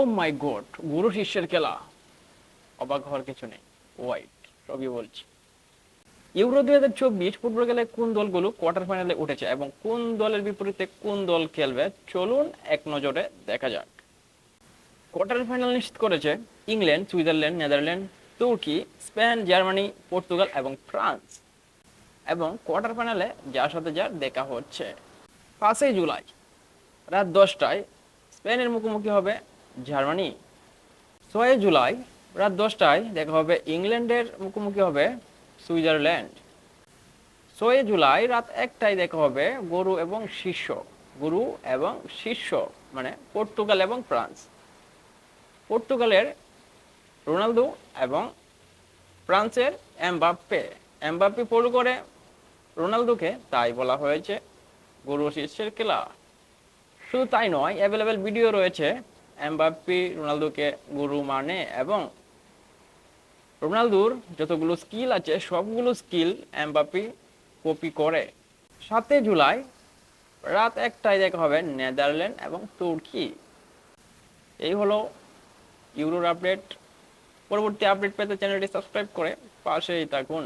ও মাই god গুরু শিষ্যের খেলা অবাক হওয়ার কিছু নেই। হোয়াইট সবই বলছি। ইউরো দুই হাজার চব্বিশ ফুটবল খেলায় কোন দলগুলো কোয়ার্টার ফাইনালে উঠেছে এবং কোন দলের বিপরীতে কোন দল খেলবে? চলুন এক নজরে দেখা যাক। কোয়ার্টার ফাইনাল নিশ্চিত করেছে ইংল্যান্ড, সুইজারল্যান্ড, নেদারল্যান্ড, তুর্কি, স্পেন, জার্মানি, পর্তুগাল এবং ফ্রান্স। এবং কোয়ার্টার ফাইনালে যার সাথে যার দেখা হচ্ছে। পাঁচই জুলাই, রাত দশটায় স্পেনের মুখোমুখি হবে জার্মানি। ছয় জুলাই, রাত দশটায় দেখা হবে ইংল্যান্ডের মুখোমুখি হবে সুইজারল্যান্ড। ছয় জুলাই, রাত একটায় দেখা হবে গরু এবং শিষ্য। গুরু এবং শিষ্য মানে পর্তুগাল এবং ফ্রান্স। পর্তুগালের রোনালদো এবং ফ্রান্সের এমবাপ্পে। এমবাপ্পে ফলো করে রোনালদোকে, তাই বলা হয়েছে গরু শিষ্যের খেলা। শুধু তাই নয় অ্যাভেলেবেল ভিডিও রয়েছে এমবাপ্পি, রোনালদোকে গুরু মানে এবং রোনালদোর যতগুলো স্কিল আছে, সবগুলো স্কিল এমবাপ্পি কপি করে। সাতই জুলাই, রাত একটায় দেখা হবে নেদারল্যান্ড এবং তুর্কি। এই হলো ইউরোর আপডেট পরবর্তী আপডেট পেতে চ্যানেলটি সাবস্ক্রাইব করে পাশেই থাকুন।